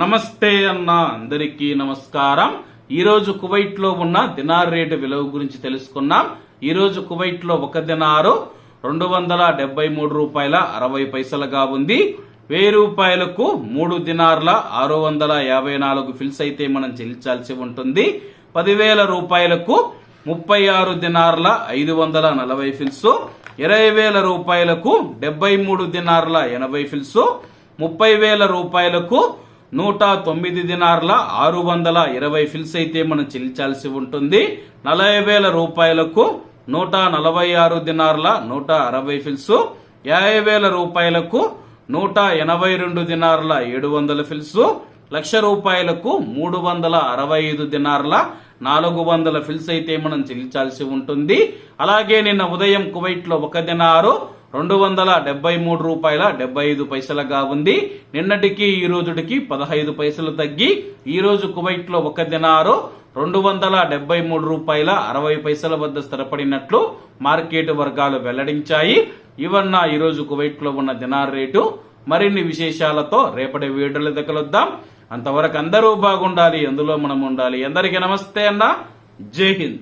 నమస్తే అన్న అందరికీ నమస్కారం. ఈరోజు కువైట్లో కువైట్లో ఉన్న దినార్ రేటు విలువ గురించి తెలుసుకున్నాం. ఈరోజు కువైట్లో కువైట్లో ఒక దినారు రెండు వందల డెబ్బై మూడు రూపాయల అరవై పైసలుగా ఉంది. వెయ్యి రూపాయలకు మూడు దినార్ల ఆరు వందల యాభై నాలుగు ఫిల్స్ అయితే మనం చెల్లించాల్సి ఉంటుంది. పదివేల రూపాయలకు ముప్పై ఆరు దినార్ల ఐదు వందల నలభై ఫిల్స్ ఇరవై వేల రూపాయలకు డెబ్బై మూడు దినార్ల ఎనభై ఫిల్స్ ముప్పై వేల రూపాయలకు నూట తొమ్మిది దినార్ల ఆరు వందల ఇరవై ఫిల్స్ అయితే మనం చెల్లించాల్సి ఉంటుంది. నలభై వేల రూపాయలకు నూట నలభై ఆరు దినార్ల నూట అరవై ఫిల్స్. యాభై వేల రూపాయలకు నూట ఎనభై రెండు దినార్ల ఏడు వందల ఫిల్స్. లక్ష రూపాయలకు మూడు వందల అరవై ఐదు దినార్ల నాలుగు వందల ఫిల్స్ అయితే మనం చెల్లించాల్సి ఉంటుంది. అలాగే నిన్న ఉదయం కువైట్లో ఒక దినారు రెండు వందల డెబ్బై మూడు రూపాయల డెబ్బై ఐదు పైసలుగా ఉంది. నిన్నటికి ఈ రోజుటికి పదహైదు పైసలు తగ్గి ఈ రోజు కువైట్లో ఒక దినారు రెండు వందల డెబ్బై మూడు రూపాయల అరవై పైసల వద్ద స్థిరపడినట్లు మార్కెట్ వర్గాలు వెల్లడించాయి. ఇవన్న ఈ రోజు కువైట్లో ఉన్న దినార్ రేటు. మరిన్ని విశేషాలతో రేపటి వీడియోలు దగ్గరొద్దాం అంతవరకు అందరూ బాగుండాలి అందులో మనం ఉండాలి. అందరికీ నమస్తే అన్న. జై హింద్.